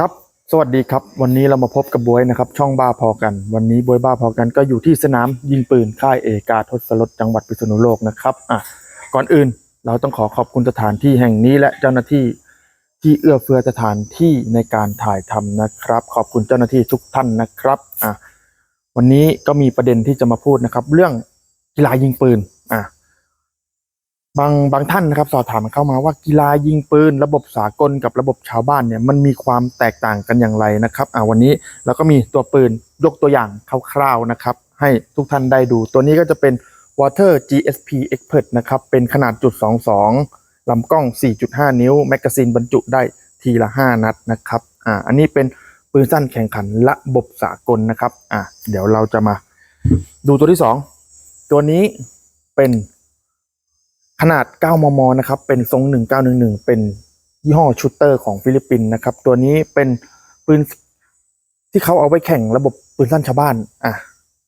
ครับ สวัสดีครับ วันนี้เรามาพบกับบวยนะครับ ช่องบ้าพอกัน วันนี้บวยบ้าพอกันก็อยู่ที่สนามยิงปืนค่ายเอกาทศรถจังหวัดพิษณุโลกนะครับอะก่อนอื่นเราต้องขอขอบคุณสถานที่แห่งนี้และเจ้าหน้าที่ที่เอื้อเฟื้อสถานที่ในการถ่ายทำนะครับ ขอบคุณเจ้าหน้าที่ทุกท่านนะครับอะวันนี้ก็มีประเด็นที่จะมาพูดนะครับ เรื่องกีฬายิงปืน บางบางท่านนะครับ สอบถามเข้ามาว่ากีฬายิงปืน ระบบสากลกับระบบชาวบ้านเนี่ยมันมีความแตกต่างกันอย่างไรนะครับอ่าวันนี้เราก็มีตัวปืนยกตัวอย่างคร่าวๆนะครับ ให้ทุกท่านได้ดู ตัวนี้ก็จะเป็น Water GSP Expert นะครับ เป็นขนาดจุด22ลำกล้อง 4.5 นิ้ว แมกกาซีนบรรจุได้ทีละ 5 นัดนะครับอ่าอันนี้เป็นปืนสั้นแข่งขันระบบสากลนะครับอ่าเดี๋ยวเราจะมาดูตัวที่ 2 ตัวนี้เป็น ขนาด 9 มม นะครับ เป็นทรง 1911 เป็นยี่ห้อชูเตอร์ของฟิลิปปินส์นะครับ ตัวนี้เป็นปืนที่เขาเอาไว้แข่งระบบปืนสั้นชาวบ้าน อะ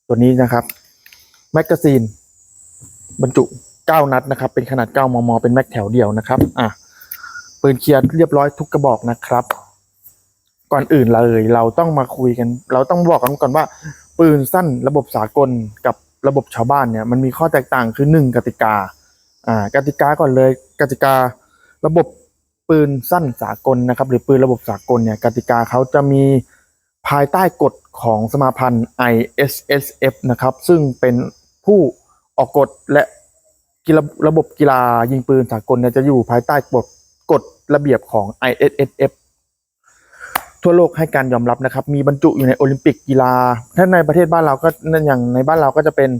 ตัวนี้นะครับ แมกกาซีน บรรจุ 9 นัดนะครับ เป็นขนาด 9 มม เป็นแม็กแถวเดียวนะครับ อะ ปืนเคลียร์เรียบร้อยทุกกระบอกนะครับ ก่อนอื่นเลยเราต้องมาคุยกัน เราต้องบอกกันก่อนว่า ปืนสั้นระบบสากลกับระบบชาวบ้านเนี่ย มันมีข้อแตกต่างคือหนึ่งกติกา อ่ากติกาก่อนเลยกติการะบบปืนสั้นสากลนะครับ หรือปืนระบบสากลเนี่ยกติกาเขาจะมีภายใต้กฎของสมาพันธ์ ISSF นะครับ ซึ่งเป็นผู้ออกกฎและกีฬาระบบกีฬายิงปืนสากลเนี่ยจะอยู่ภายใต้กฎกฎระเบียบของ ISSF ทั่วโลกให้การยอมรับนะครับ มีบรรจุอยู่ในโอลิมปิกกีฬาถ้าในประเทศบ้านเราก็นั่นอย่างในบ้านเราก็จะเป็น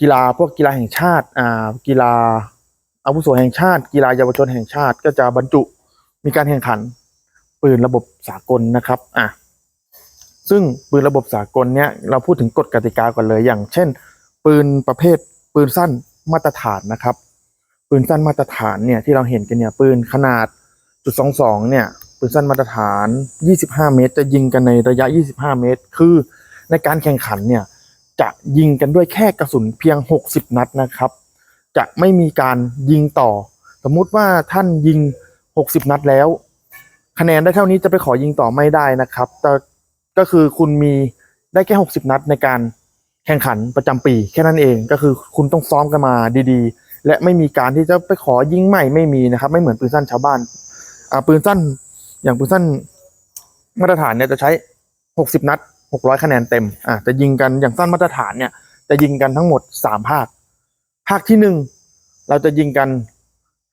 กีฬาพวกกีฬาแห่งชาติอ่ากีฬาอาวุโสแห่งชาติ กีฬาเยาวชนแห่งชาติ ก็จะบรรจุมีการแข่งขัน ปืนระบบสากลนะครับอะซึ่งปืนระบบสากลเนี่ยเราพูดถึงกฎกติกาก่อนเลยอย่าง เช่น ปืนประเภทปืนสั้นมาตรฐานนะครับ ปืนสั้นมาตรฐานเนี่ยที่เราเห็นกันเนี่ยปืนขนาดจุดสองสองเนี่ยปืนสั้นมาตรฐาน 25 เมตร จะยิงกันในระยะ 25 เมตร คือในการแข่งขันเนี่ย จะยิงกันด้วยแค่กระสุนเพียง 60 นัดนะครับ จะไม่มีการยิงต่อ สมมุติว่าท่านยิง 60 นัดแล้ว คะแนนได้เท่านี้จะไปขอยิงต่อไม่ได้นะครับแต่ก็คือคุณมีได้แค่ 60 นัดในการแข่งขันประจำปี แค่นั้นเองก็คือคุณต้องซ้อมกันมาดีๆ และไม่มีการที่จะไปขอยิงใหม่ไม่มีนะครับ ไม่เหมือนปืนสั้นชาวบ้านอ่าปืนสั้นอย่างปืนสั้นมาตรฐานเนี่ยจะใช้ 60 นัด 600 คะแนนเต็มอะจะยิงกันอย่างสั้นมาตรฐานเนี่ยจะยิงกันทั้งหมด 3 ภาค ภาคที่หนึ่งเราจะยิงกัน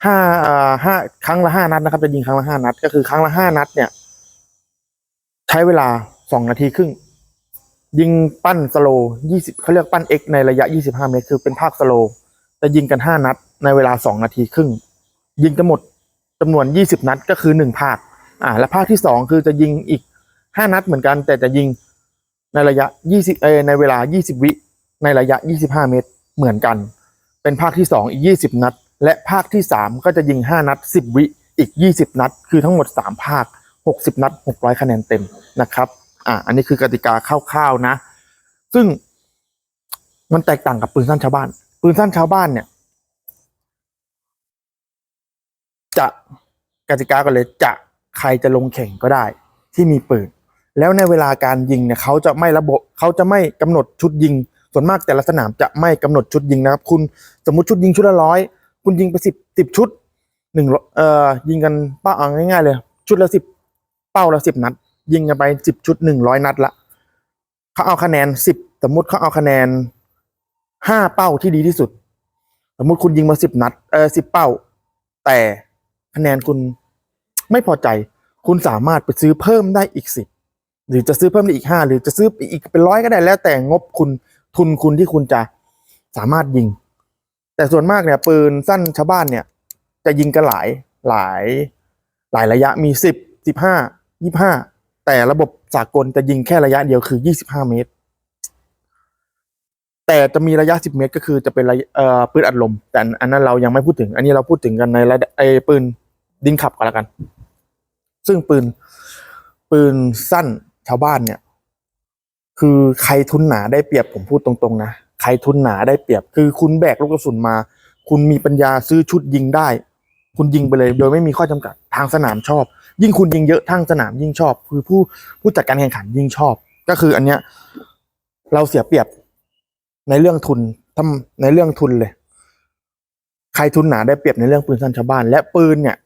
ห้าอ่าห้าครั้งละห้านัดนะครับ จะยิงครั้งละห้านัด ก็คือครั้งละห้านัดเนี่ย ใช้เวลาสองนาทีครึ่ง ยิงปั้นสโลยี่สิบเขาเรียกปั้น X ในระยะ 25 เมตร คือเป็นภาคสโลจะยิงกัน 5 นัด ในเวลา 2 นาทีครึ่ง ยิงทั้งหมดจำนวน 20 นัดก็คือ 1 ภาค อ่า และภาคที่ 2 คือจะยิงอีก 5 นัดเหมือนกัน แต่จะยิง ในระยะ 20เอในเวลา 20 วิ ในระยะ 25 เมตรเหมือนกัน เป็นภาคที่ 2 อีก 20 นัด และภาคที่ 3 ก็จะยิง 5 นัด 10 วิอีก 20 นัด คือทั้งหมด 3 ภาค 60 นัด 600 คะแนนเต็มนะครับอ่าอันนี้คือกติกาคร่าวๆนะ ซึ่งมันแตกต่างกับปืนสั้นชาวบ้าน ปืนสั้นชาวบ้านเนี่ย จะกติกากันเลยจะใครจะลงแข่งก็ได้ที่มีปืน แล้วในเวลาการยิงเนี่ยเขาจะไม่ระบบเขาจะไม่กำหนดชุดยิง ส่วนมากแต่ละสนามจะไม่กำหนดชุดยิงนะครับ คุณสมมติชุดยิงชุดละร้อยคุณยิงไปสิบสิบชุดหนึ่งเอ่อยิงกันเป้าอาง่ายๆเลย ชุดละสิบเป้าละสิบนัด ยิงกันไปสิบชุดหนึ่งร้อยนัดละเขาเอาคะแนนสิบสมมติเขาเอาคะแนนห้าเป้าที่ดีที่สุด สมมติคุณยิงมาสิบนัดเออสิบเป้า แต่คะแนนคุณไม่พอใจ คุณสามารถไปซื้อเพิ่มได้อีกสิบ หรือจะซื้อเพิ่มได้อีกห้าหรือจะซื้ออีกเป็นร้อยก็ได้แล้วแต่งบคุณทุนคุณที่คุณจะสามารถยิง แต่ส่วนมากเนี่ย ปืนสั้นชาวบ้านเนี่ย จะยิงกันหลายหลายหลายระยะมีสิบสิบห้ายี่ห้าแต่ระบบสากลจะยิงแค่ระยะเดียวคือยี่สิบห้าเมตร แต่จะมีระยะ10เมตรก็คือจะเป็นระเอ่อปืนอัดลม แต่อันนั้นเรายังไม่พูดถึง อันนี้เราพูดถึงกันในระไอปืนดินขับก็แล้วกัน ซึ่งปืนปืนสั้น ชาวบ้านเนี่ย คือใครทุนหนาได้เปรียบผมพูดตรงๆนะใครทุนหนาได้เปรียบ คือคุณแบกลูกกระสุนมา คุณมีปัญญาซื้อชุดยิงได้ คุณยิงไปเลย โดยไม่มีข้อจำกัดทางสนามชอบ ยิ่งคุณยิงเยอะทางสนามยิ่งชอบ คือผู้ผู้จัดการแข่งขันยิ่งชอบ ก็คืออันเนี้ย เราเสียเปรียบในเรื่องทุนทำในเรื่องทุนเลย ใครทุนหนาได้เปรียบในเรื่องปืนสั้นชาวบ้าน และปืนเนี่ย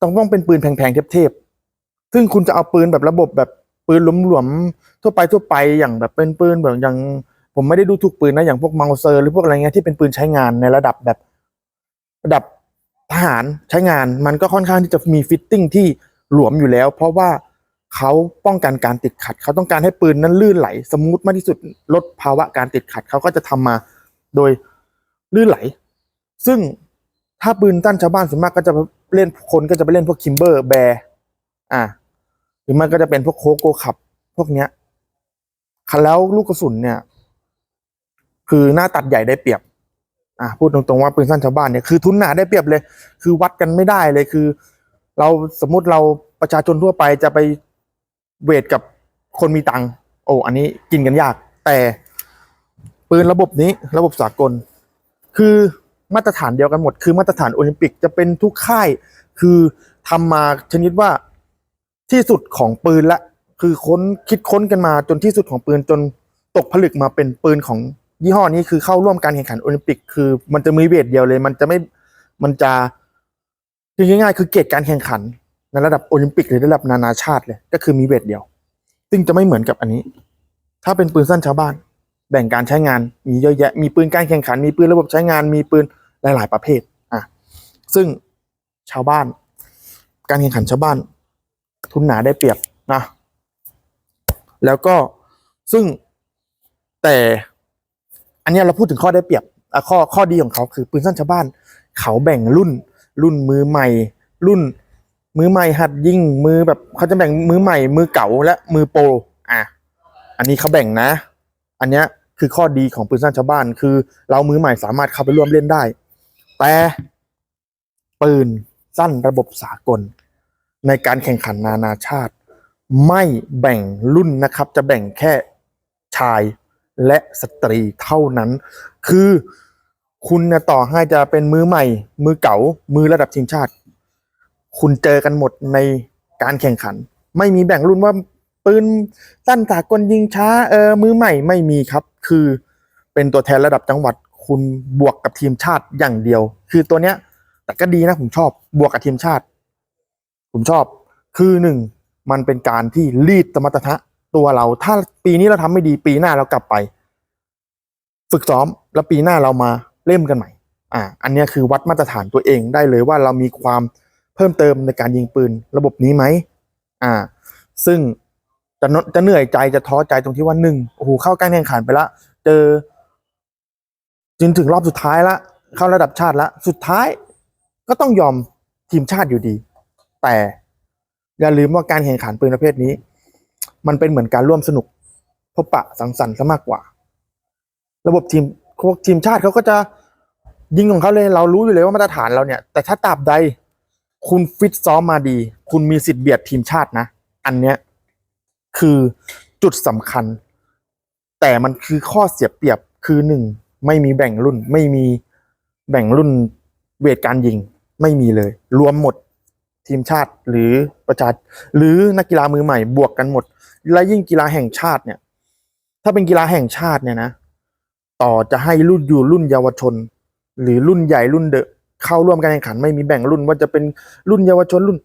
ต้องต้องเป็นปืนแพงๆเทพ ซึ่งคุณจะเอาปืนแบบระบบแบบปืนหลวมๆทั่วไปทั่วไปอย่างแบบเป็นปืนแบบอย่างผมไม่ได้ดูถูกปืนนะอย่างพวกมังเซอร์หรือพวกอะไรเงี้ยที่เป็นปืนใช้งานในระดับแบบระดับทหารใช้งานมันก็ค่อนข้างที่จะมีฟิตติ้งที่หลวมอยู่แล้ว เพราะว่าเขาป้องกันการติดขัด เขาต้องการให้ปืนนั้นลื่นไหล สมูทมากที่สุดลดภาวะการติดขัด เขาก็จะทำมาโดยลื่นไหล ซึ่งถ้าปืนตั้นชาวบ้านส่วนมากก็จะเล่นคนก็จะไปเล่นพวกคิมเบอร์แบร์อ่า หรือมันก็จะเป็นพวกโคโกขับ พวกเนี้ยคันแล้วลูกกระสุนเนี่ย คือหน้าตัดใหญ่ได้เปรียบ อะพูดตรงๆว่าปืนสั้นชาวบ้านเนี่ยคือทุนหนาได้เปรียบเลย คือวัดกันไม่ได้เลยคือ เราสมมุติเราประชาชนทั่วไปจะไปเวทกับคนมีตังค์โอ้อันนี้กินกันยาก แต่ปืนระบบนี้ระบบสากล คือมาตรฐานเดียวกันหมด คือมาตรฐานโอลิมปิกจะเป็นทุกค่าย คือทำมาชนิดว่า ที่สุดของปืนละ คือค้นคิดค้นกันมาจนที่สุดของปืนจนตกผลึกมาเป็นปืนของยี่ห้อนี้คือเข้าร่วมการแข่งขันโอลิมปิก คือ มันจะมีเวทเดียวเลย มันจะไม่มันจะคือง่ายๆคือเกรดการแข่งขันในระดับโอลิมปิกหรือระดับนานาชาติเลย ก็คือมีเวทเดียว ซึ่งจะไม่เหมือนกับอันนี้ ถ้าเป็นปืนสั้นชาวบ้าน แบ่งการใช้งานมีเยอะแยะ มีปืนการแข่งขัน มีปืนระบบใช้งาน มีปืนหลาย ๆ ประเภท อะ ซึ่งชาวบ้าน การแข่งขันชาวบ้าน ทุนหนาได้เปรียบนะแล้วก็ซึ่งแต่อันนี้เราพูดถึงข้อได้เปรียบข้อข้อดีของเขาคือปืนสั้นชาวบ้าน เขาแบ่งรุ่น รุ่นมือใหม่ รุ่น มือใหม่หัดยิงมือแบบเขาจะแบ่งมือใหม่ มือเก่าและมือโปรอะอันนี้เขาแบ่งนะ อันนี้คือข้อดีของปืนสั้นชาวบ้าน คือเรามือใหม่สามารถเข้าไปร่วมเล่นได้ แต่ปืนสั้นระบบสากล ในการแข่งขันนานาชาติ ไม่แบ่งรุ่นนะครับ จะแบ่งแค่ชายและสตรีเท่านั้น คือคุณต่อให้จะเป็นมือใหม่ มือเก่า มือระดับทีมชาติ คุณเจอกันหมดในการแข่งขัน ไม่มีแบ่งรุ่นว่าปืนสั้นสากลยิงช้าเออมือใหม่ไม่มีครับ คือเป็นตัวแทนระดับจังหวัด คุณบวกกับทีมชาติอย่างเดียว คือตัวเนี้ยแต่ก็ดีนะผมชอบ บวกกับทีมชาติ ผมชอบ คือหนึ่งมันเป็นการที่รีดสมรรถนะตัวเรา ถ้าปีนี้เราทำไม่ดีปีหน้าเรากลับไป ฝึกซ้อมแล้วปีหน้าเรามาเล่มกันใหม่ อ่า อันนี้คือวัดมาตรฐานตัวเองได้เลยว่าเรามีความเพิ่มเติมในการยิงปืนระบบนี้ไหมอ่า ซึ่งจะจะเหนื่อยใจจะท้อใจตรงที่ว่าหนึ่งโอ้โหเข้าการแข่งขันไปละเจอจนถึงรอบสุดท้ายละเข้าระดับชาติละสุดท้ายก็ต้องยอมทีมชาติอยู่ดี แต่อย่าลืมว่าการแข่งขันปืนประเภทนี้ มันเป็นเหมือนการร่วมสนุก พบปะสังสรรค์ซะมากกว่า ระบบทีมพวกทีมชาติเขาก็จะยิงของเขาเลยเรารู้อยู่เลยว่ามาตรฐานเราเนี่ย แต่ถ้าตราบใดคุณฟิตซ้อมมาดี คุณมีสิทธิ์เบียดทีมชาตินะ อันเนี้ยคือจุดสำคัญ แต่มันคือข้อเสียเปรียบคือหนึ่งไม่มีแบ่งรุ่น ไม่มีแบ่งรุ่นเวทการยิง ไม่มีเลย รวมหมด ทีมชาติหรือประชาหรือนักกีฬามือใหม่บวกกันหมด และยิ่งกีฬาแห่งชาติเนี่ย ถ้าเป็นกีฬาแห่งชาติเนี่ยนะ ต่อจะให้รุ่นอยู่รุ่นเยาวชน หรือรุ่นใหญ่รุ่นเดอะเข้าร่วมการแข่งขันไม่มีแบ่งรุ่นว่าจะเป็นรุ่นเยาวชนรุ่น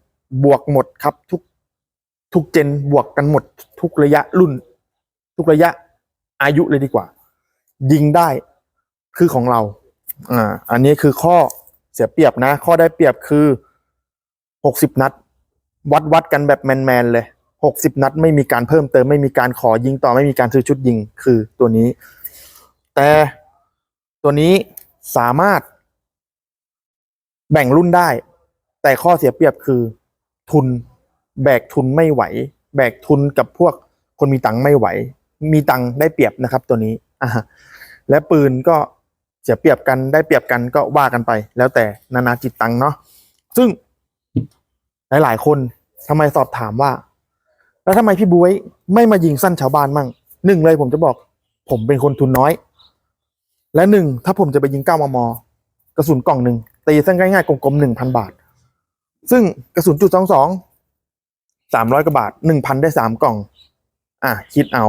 บวกหมดครับ ทุกทุกเจนบวกกันหมด ทุกระยะรุ่น ทุกระยะอายุเลยดีกว่า ยิงได้คือของเราอ่าอันนี้คือข้อเสียเปรียบนะ ข้อได้เปรียบคือ หกสิบนัด วัดวัดกันแบบแมนแมนๆเลยหกสิบนัดไม่มีการเพิ่มเติมไม่มีการขอยิงต่อไม่มีการซื้อชุดยิงคือตัวนี้ แต่ตัวนี้สามารถ แบ่งรุ่นได้ แต่ข้อเสียเปรียบคือ ทุนแบกทุนไม่ไหว แบกทุนกับพวกคนมีตังค์ไม่ไหว มีตังค์ได้เปรียบนะครับ ตัวนี้อ่าและปืนก็เสียเปรียบกันได้เปรียบกันก็ว่ากันไป แล้วแต่นานาจิตตังค์เนาะซึ่ง หลายๆคนทำไมสอบถามว่า แล้วทำไมพี่บวยไม่มายิงสั้นชาวบ้านมั่งหนึ่งเลยผมจะบอก ผมเป็นคนทุนน้อย และหนึ่งถ้าผมจะไปยิงเก้ามมกระสุนกล่องหนึ่งตีเส้นง่ายๆกลมๆหนึ่งพันบาท ซึ่งกระสุนจุดสองสองสามร้อยกว่าบาทหนึ่งพันได้สามกล่อง อะคิดเอา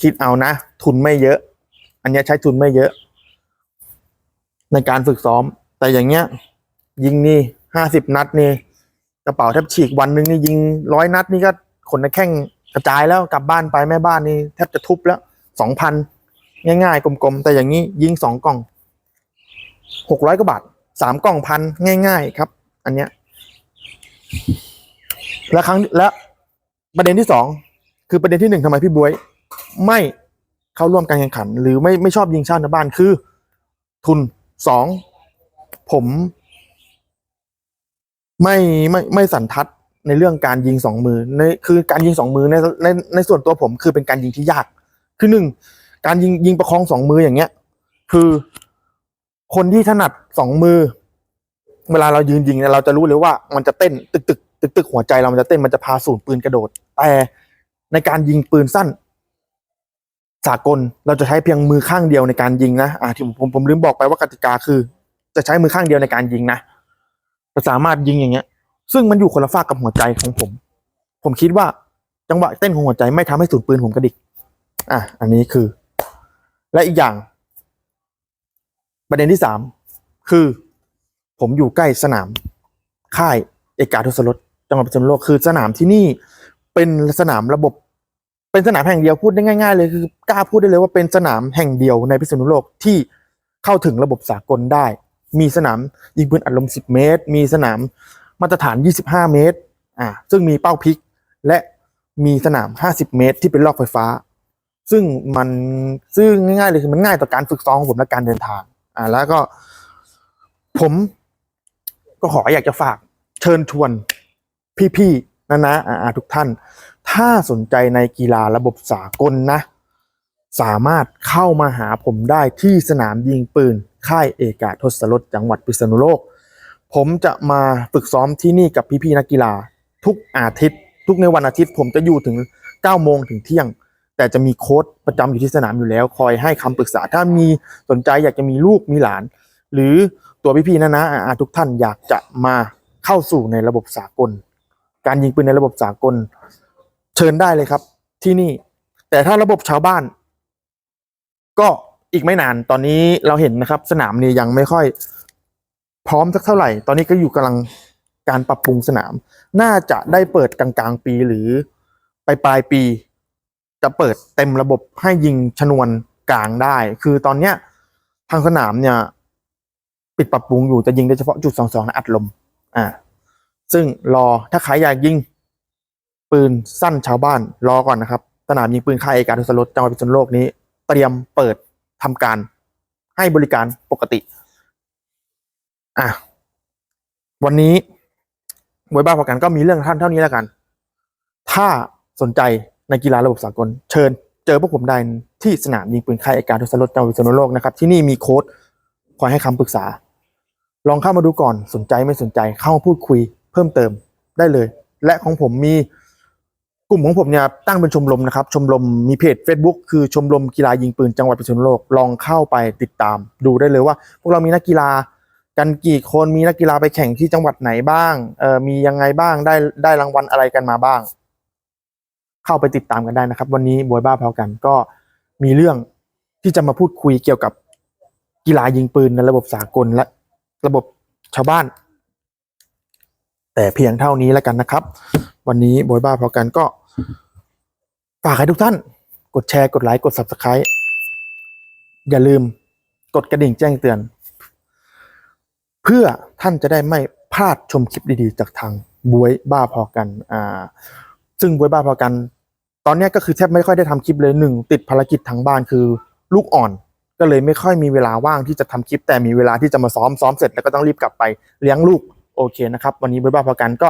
คิดเอานะ ทุนไม่เยอะ อันนี้ใช้ทุนไม่เยอะ ในการฝึกซ้อม แต่อย่างเงี้ย ยิงนี่ห้าสิบนัดนี่ กระเป๋าแทบฉีกวันหนึ่งนี่ยิงร้อยนัดนี่ก็ขนนักแข้งกระจายแล้วกลับบ้านไปแม่บ้านนี่แทบจะทุบแล้วสองพันง่ายๆกลมๆ แต่อย่างนี้ยิงสองกล่องหกร้อยกว่าบาทสามกล่องพันง่าย ๆ ครับ อันเนี้ยและครั้งและประเด็นที่สองคือประเด็นที่หนึ่งทำไมพี่บวย ไม่เข้าร่วมการแข่งขัน หรือไม่ไม่ชอบยิงชาติในบ้านคือ ทุนสองผม ไม่ไม่ไม่สันทัดในเรื่องการยิงสองมือในคือการยิงสองมือในในในส่วนตัวผมคือเป็นการยิงที่ยาก คือหนึ่งการยิงยิงประคองสองมืออย่างเงี้ย คือคนที่ถนัดสองมือ เวลาเรายืนยิงเนี่ยเราจะรู้เลยว่ามันจะเต้นตึกตึกตึกตึกหัวใจเรามันจะเต้นมันจะพาสูนปืนกระโดด แต่ในการยิงปืนสั้น สากลเราจะใช้เพียงมือข้างเดียวในการยิงนะอ่าที่ผมผมผมลืมบอกไปว่ากติกาคือ จะใช้มือข้างเดียวในการยิงนะ จะสามารถยิงอย่างเงี้ย ซึ่งมันอยู่คนละฝากกับหัวใจของผม ผมคิดว่าจังหวะเต้นของหัวใจไม่ทำให้สูนปืนผมกระดิก อะ อันนี้คือ และอีกอย่าง ประเด็นที่สามคือ ผมอยู่ใกล้สนาม ค่ายเอกาทศรสจังหวัดพิษณุโลกคือสนามที่นี่เป็นสนามระบบ เป็นสนามแห่งเดียวพูดได้ง่ายๆเลยคือกล้าพูดได้เลยว่าเป็นสนามแห่งเดียวในพิษณุโลกที่เข้าถึงระบบสากลได้ มีสนามยิงปืนอัดลม 10 เมตร มีสนามมาตรฐาน 25 เมตรอ่าซึ่งมีเป้าพิก และมีสนาม 50 เมตร ที่เป็นรอบไฟฟ้า ซึ่งมันซึ่งง่ายๆเลยคือมันง่ายต่อการฝึกซ้อมของผมและการเดินทางอ่าแล้วก็ ผมก็ขออยากจะฝากเชิญชวนพี่ๆนะนะอ่าทุกท่าน ถ้าสนใจในกีฬาระบบสากลนะ สามารถเข้ามาหาผมได้ที่สนามยิงปืน ค่ายเอกาทศรสจังหวัดพิษณุโลก ผมจะมาฝึกซ้อมที่นี่กับพี่ๆนักกีฬา ทุกอาทิตย์ ทุกในวันอาทิตย์ ผมจะอยู่ถึง9โมงถึงเที่ยง แต่จะมีโค้ชประจำอยู่ที่สนามอยู่แล้ว คอยให้คำปรึกษาถ้ามีสนใจอยากจะมีลูกมีหลาน หรือตัวพี่ๆนะนะอาทุกท่านอยากจะมาเข้าสู่ในระบบสากล การยิงปืนในระบบสากล เชิญได้เลยครับที่นี่ แต่ถ้าระบบชาวบ้าน ก็ อีกไม่นานตอนนี้เราเห็นนะครับ สนามนี้ยังไม่ค่อย พร้อมสักเท่าไหร่ ตอนนี้ก็อยู่กำลังการปรับปรุงสนาม น่าจะได้เปิดกลางๆปีหรือปลายปลายปี จะเปิดเต็มระบบให้ยิงชนวนกลางได้ คือตอนเนี้ยทางสนามเนี่ย ปิดปรับปรุงอยู่จะยิงได้เฉพาะจุดสองสองนะอัดลม อ่า ซึ่งรอถ้าใครอยากยิง ปืนสั้นชาวบ้านรอก่อนนะครับ สนามยิงปืนค่ายเอกาทุสรสจังหวัดพิษณุโลกนี้ เตรียมเปิด ทำการให้บริการปกติ อะ วันนี้มวยบ้าพอกันก็มีเรื่องท่านเท่านี้แล้วกัน ถ้าสนใจในกีฬาระบบสากล เชิญเจอพวกผมได้ที่สนามยิงปืนค่ายอกการทุสรสจังหวัดพิษณุโลกนะครับ ที่นี่มีโค้ดคอยให้คำปรึกษา ลองเข้ามาดูก่อนสนใจไม่สนใจเข้ามาพูดคุยเพิ่มเติมได้เลย และของผมมี กลุ่มของผมเนี่ยตั้งเป็นชมรมนะครับชมรมมีเพจ Facebook คือชมรมกีฬายิงปืนจังหวัดพิษณุโลกลองเข้าไปติดตามดูได้เลยว่า พวกเรามีนักกีฬากันกี่คนมีนักกีฬาไปแข่งที่จังหวัดไหนบ้างเออมียังไงบ้างได้ได้รางวัลอะไรกันมาบ้าง เข้าไปติดตามกันได้นะครับ วันนี้บวยบ้าพอกันก็มีเรื่องที่จะมาพูดคุยเกี่ยวกับกีฬายิงปืนในระบบสากลและระบบชาวบ้าน แต่เพียงเท่านี้แล้วกันนะครับ วันนี้บอยบ้าพอกันก็ฝากให้ทุกท่าน กดแชร์กดไลค์กด subscribe อย่าลืมกดกระดิ่งแจ้งเตือน เพื่อท่านจะได้ไม่พลาดชมคลิปดีๆ จากทางบวยบ้าพอกันอ่าซึ่งบวยบ้าพอกัน ตอนนี้ก็คือแทบไม่ค่อยได้ทำคลิปเลยหนึ่งติดภารกิจทางบ้านคือลูกอ่อน ก็เลยไม่ค่อยมีเวลาว่างที่จะทำคลิป แต่มีเวลาที่จะมาซ้อมซ้อมเสร็จแล้วก็ต้องรีบกลับไปเลี้ยงลูกโอเคนะครับ วันนี้บวยบ้าพอกันก็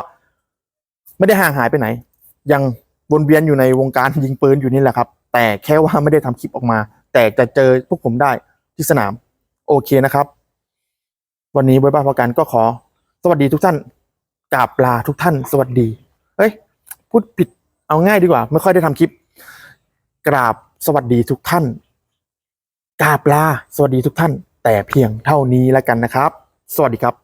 ไม่ได้ห่างหายไปไหน ยังวนเวียนอยู่ในวงการยิงปืนอยู่นี่แหละครับ แต่แค่ว่าไม่ได้ทำคลิปออกมา แต่จะเจอพวกผมได้ที่สนาม โอเคนะครับ วันนี้บวยบ้าพอกันก็ขอ สวัสดีทุกท่านกราบลาทุกท่าน สวัสดีเฮ้ยพูดผิดเอาง่ายดีกว่า ไม่ค่อยได้ทำคลิป กราบสวัสดีทุกท่านกราบลาสวัสดีทุกท่าน แต่เพียงเท่านี้แล้วกันนะครับ สวัสดีครับ